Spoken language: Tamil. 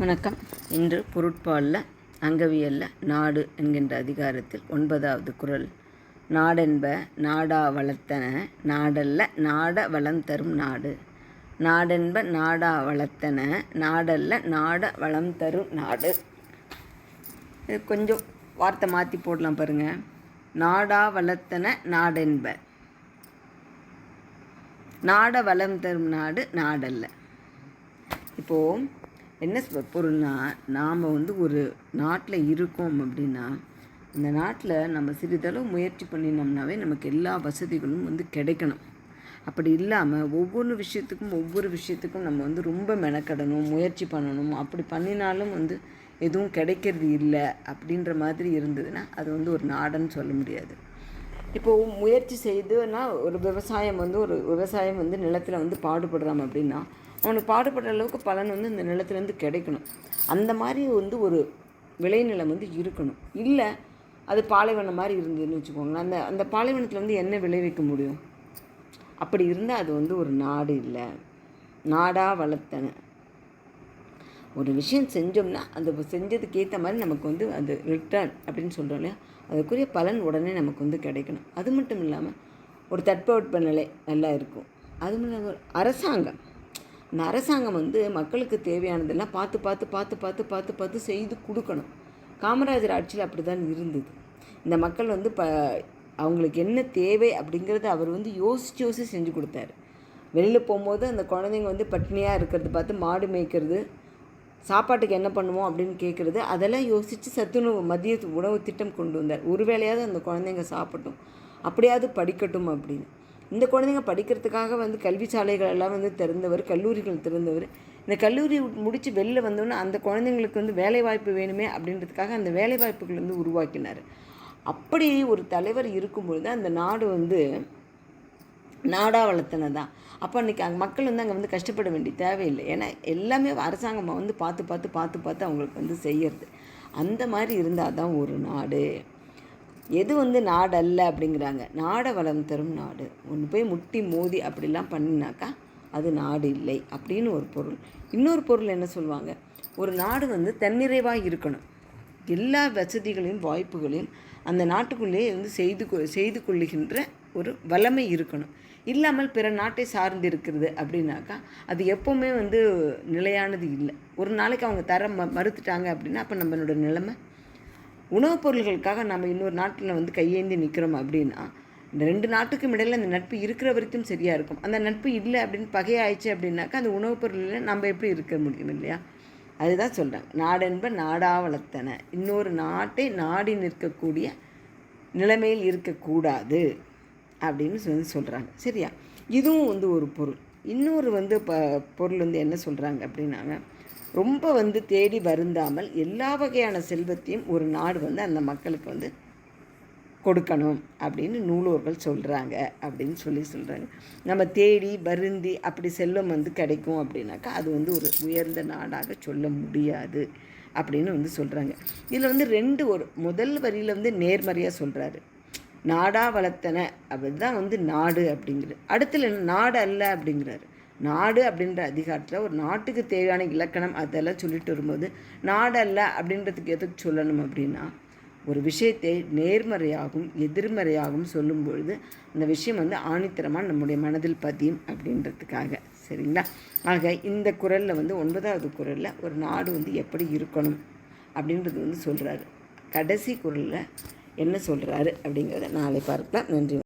வணக்கம். இன்று பொருட்பாலில் அங்கவியல்ல நாடு என்கின்ற அதிகாரத்தில் ஒன்பதாவது குறள் நாடென்ப நாடா வளர்த்தன நாடல்ல நாட வளம் தரும் நாடு. நாடென்ப நாடா வளர்த்தன நாடல்ல நாட வளம் தரும் நாடு. இது கொஞ்சம் வார்த்தை மாற்றி போடலாம் பாருங்கள் நாடா வளர்த்தன நாடென்ப. நாட வளம் தரும் நாடு நாடல்ல. இப்போது என்ன சொ- பொருள்னா நாம் வந்து ஒரு நாட்டில் இருக்கோம் அப்படின்னா இந்த நாட்டில் நம்ம சிறிதளவு முயற்சி பண்ணினோம்னாவே நமக்கு எல்லா வசதிகளும் வந்து கிடைக்கணும். அப்படி இல்லாமல் ஒவ்வொரு விஷயத்துக்கும் ஒவ்வொரு விஷயத்துக்கும் நம்ம வந்து ரொம்ப மெனக்கடணும் முயற்சி பண்ணணும். அப்படி பண்ணினாலும் வந்து எதுவும் கிடைக்கிறது இல்லை அப்படின்ற மாதிரி இருந்ததுன்னா அது வந்து ஒரு நாடுன்னு சொல்ல முடியாது. இப்போ முயற்சி செய்துன்னா ஒரு விவசாயம் வந்து ஒரு விவசாயம் வந்து நிலத்தில் வந்து பாடுபடுறாங்க அப்படின்னா அவனுக்கு பாடுபடுற அளவுக்கு பலன் வந்து இந்த நிலத்துலேருந்து கிடைக்கணும். அந்த மாதிரி வந்து ஒரு விளைநிலம் வந்து இருக்கணும். இல்லை அது பாலைவனம் மாதிரி இருந்ததுன்னு வச்சுக்கோங்களேன். அந்த அந்த பாலைவனத்தில் வந்து என்ன விளைவிக்க முடியும்? அப்படி இருந்தால் அது வந்து ஒரு நாடு இல்லை. நாடாக வளர்த்தன. ஒரு விஷயம் செஞ்சோம்னா அந்த செஞ்சதுக்கு ஏற்ற மாதிரி நமக்கு வந்து அது ரிட்டர்ன் அப்படின்னு சொல்கிறோம் இல்லையா? அதுக்குரிய பலன் உடனே நமக்கு வந்து கிடைக்கணும். அது மட்டும் இல்லாமல் ஒரு தட்பவெட்ப நிலை நல்லா இருக்கும். அது மட்டும் இல்லாமல் அரசாங்கம். இந்த அரசாங்கம் வந்து மக்களுக்கு தேவையானதெல்லாம் பார்த்து பார்த்து பார்த்து பார்த்து பார்த்து பார்த்து செய்து கொடுக்கணும். காமராஜர் ஆட்சியில் அப்படி தான் இருந்தது. இந்த மக்கள் வந்து ப அவங்களுக்கு என்ன தேவை அப்படிங்கிறத அவர் வந்து யோசித்து யோசித்து செஞ்சு கொடுத்தாரு. வெளியில் போகும்போது அந்த குழந்தைங்க வந்து பட்டினியாக இருக்கிறது பார்த்து மாடு மேய்க்கிறது சாப்பாட்டுக்கு என்ன பண்ணுவோம் அப்படின்னு கேட்குறது அதெல்லாம் யோசித்து சத்துணவு மதிய உணவு திட்டம் கொண்டு வந்தார். ஒரு வேளையாவது அந்த குழந்தைங்க சாப்பிட்டும். அப்படியாவது படிக்கட்டும் அப்படின்னு. இந்த குழந்தைங்க படிக்கிறதுக்காக வந்து கல்வி சாலைகள் எல்லாம் வந்து திறந்தவர் கல்லூரிகள் திறந்தவர். இந்த கல்லூரி முடித்து வெளில வந்தோன்னே அந்த குழந்தைங்களுக்கு வந்து வேலைவாய்ப்பு வேணுமே அப்படின்றதுக்காக அந்த வேலைவாய்ப்புகள் வந்து உருவாக்கினார். அப்படி ஒரு தலைவர் இருக்கும்பொழுது அந்த நாடு வந்து நாடாக வளர்த்தன தான் அப்போ அன்றைக்கி அங்கே மக்கள் வந்து அங்கே வந்து கஷ்டப்பட வேண்டிய தேவையில்லை. ஏன்னா எல்லாமே அரசாங்கமாக வந்து பார்த்து பார்த்து பார்த்து பார்த்து அவங்களுக்கு வந்து செய்யறது. அந்த மாதிரி இருந்தால் தான் ஒரு நாடு. எது வந்து நாடு அல்ல அப்படிங்கிறாங்க. நாடை வளம் தரும் நாடு. ஒன்று போய் முட்டி மோதி அப்படிலாம் பண்ணினாக்கா அது நாடு இல்லை அப்படின்னு ஒரு பொருள். இன்னொரு பொருள் என்ன சொல்லுவாங்க? ஒரு நாடு வந்து தன்னிறைவாக இருக்கணும். எல்லா வசதிகளையும் வாய்ப்புகளையும் அந்த நாட்டுக்குள்ளேயே வந்து செய்து கொ செய்து கொள்ளுகின்ற ஒரு வளமை இருக்கணும். இல்லாமல் பிற நாட்டை சார்ந்து இருக்கிறது அப்படின்னாக்கா அது எப்போவுமே வந்து நிலையானது இல்லை. ஒரு நாளைக்கு அவங்க தர ம மறுத்துட்டாங்க அப்படின்னா அப்போ நம்மளோட நிலைமை உணவுப் பொருள்களுக்காக நம்ம இன்னொரு நாட்டில் வந்து கையேந்தி நிற்கிறோம் அப்படின்னா இந்த ரெண்டு நாட்டுக்கும் இடையில் அந்த நட்பு இருக்கிற வரைக்கும் சரியாக இருக்கும். அந்த நட்பு இல்லை அப்படின்னு பகையாயிடுச்சு அப்படின்னாக்கா அந்த உணவுப் பொருளில் நம்ம எப்படி இருக்க முடியும் இல்லையா? அதுதான் சொல்கிறேன் நாடென்ப நாடா வளர்த்தன இன்னொரு நாட்டை நாடி நிற்கக்கூடிய நிலைமையில் இருக்கக்கூடாது அப்படின்னு சொல்லி சொல்கிறாங்க சரியா? இதுவும் வந்து ஒரு பொருள். இன்னொரு வந்து ப பொருள் வந்து என்ன சொல்கிறாங்க அப்படின்னாங்க ரொம்ப வந்து தேடி வருந்தாமல் எல்லா வகையான செல்வத்தையும் ஒரு நாடு வந்து அந்த மக்களுக்கு வந்து கொடுக்கணும் அப்படின்னு நூலோர்கள் சொல்கிறாங்க அப்படின்னு சொல்லி சொல்கிறாங்க நம்ம தேடி வருந்தி அப்படி செல்வம் வந்து கிடைக்கும் அப்படின்னாக்கா அது வந்து ஒரு உயர்ந்த நாடாக சொல்ல முடியாது அப்படின்னு வந்து சொல்கிறாங்க இதில் வந்து ரெண்டு ஒரு முதல் வரியில் வந்து நேர்மறையாக சொல்கிறாரு நாடா வளர்த்தன. அதுதான் வந்து நாடு அப்படிங்கிறது அடுத்துல நாடு அல்ல அப்படிங்கிறாரு. நாடு அப்படின்ற அதிகாரத்தில் ஒரு நாட்டுக்கு தேவையான இலக்கணம் அதெல்லாம் சொல்லிட்டு வரும்போது நாடு அல்ல அப்படின்றதுக்கு எதுக்கு சொல்லணும் அப்படின்னா ஒரு விஷயத்தை நேர்மறையாகவும் எதிர்மறையாகவும் சொல்லும் பொழுது அந்த விஷயம் வந்து ஆணித்தரமாக நம்முடைய மனதில் பதியும் அப்படின்றதுக்காக. சரிங்களா? ஆக இந்த குரலில் வந்து ஒன்பதாவது குரலில் ஒரு நாடு வந்து எப்படி இருக்கணும் அப்படின்றது வந்து சொல்கிறாரு கடைசி குரலில் என்ன சொல்கிறாரு அப்படிங்கிறத நாளை பார்க்கலாம். நன்றி.